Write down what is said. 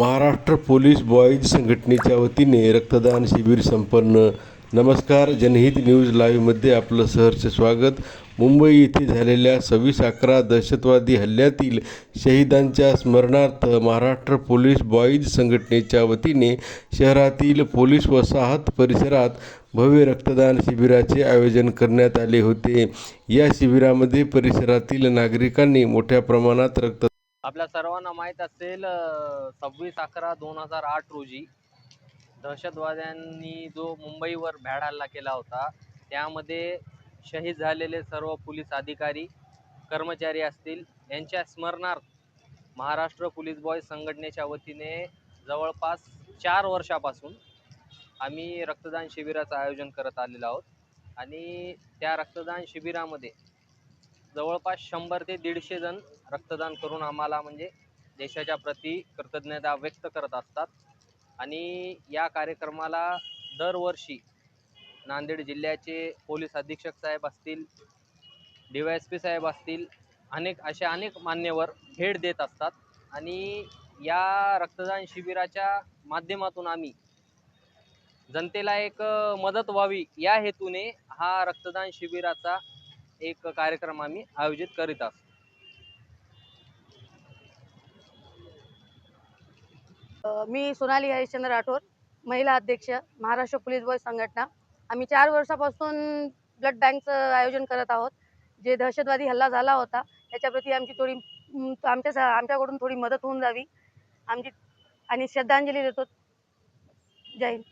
Maharashtra police boys संघटनेच्या वतीने रक्तदान शिबिर संपन्न. नमस्कार जनहित न्यूज लाईव्हमध्ये आपलं सहर्ष स्वागत. मुंबई येथे झालेल्या सव्वीस अकरा दहशतवादी हल्ल्यातील शहीदांच्या स्मरणार्थ महाराष्ट्र पोलीस बॉईज संघटनेच्या वतीने शहरातील पोलीस वसाहत परिसरात भव्य रक्तदान शिबिराचे आयोजन करण्यात आले होते. या शिबिरामध्ये परिसरातील नागरिकांनी मोठ्या प्रमाणात रक्त आपल्या सर्वांना माहीत असेल सव्वीस अकरा दोन हजार आठ रोजी दहशतवाद्यांनी जो मुंबईवर भ्याड हल्ला केला होता त्यामध्ये शहीद झालेले सर्व पोलीस अधिकारी कर्मचारी असतील यांच्या स्मरणार्थ महाराष्ट्र पोलीस बॉय संघटनेच्या वतीने जवळपास चार वर्षापासून आम्ही रक्तदान शिबिराचं आयोजन करत आलेलो आहोत. आणि त्या रक्तदान शिबिरामध्ये जवळपास शंभर ते दीडशे जण रक्तदान करून आम्हाला म्हणजे देशाच्या प्रती कृतज्ञता व्यक्त करत असतात. आणि या कार्यक्रमाला दरवर्षी नांदेड जिल्ह्याचे पोलीस अधीक्षक साहेब असतील डी वाय एस पी साहेब असतील अनेक असे अनेक मान्यवर भेट देत असतात. आणि या रक्तदान शिबिराच्या माध्यमातून आम्ही जनतेला एक मदत व्हावी या हेतूने हा रक्तदान शिबिराचा एक कार्यक्रम आम्ही आयोजित करीत असतो मी सोनाली हरिश्चंद्र राठोड महिला अध्यक्ष महाराष्ट्र पोलीस बॉय संघटना. आम्ही चार वर्षापासून ब्लड बँकचं आयोजन करत आहोत. जे दहशतवादी हल्ला झाला होता त्याच्याप्रती आमची थोडी आमच्या आमच्याकडून थोडी मदत होऊन जावी. आमची आणि श्रद्धांजली देतो. जय हिंद.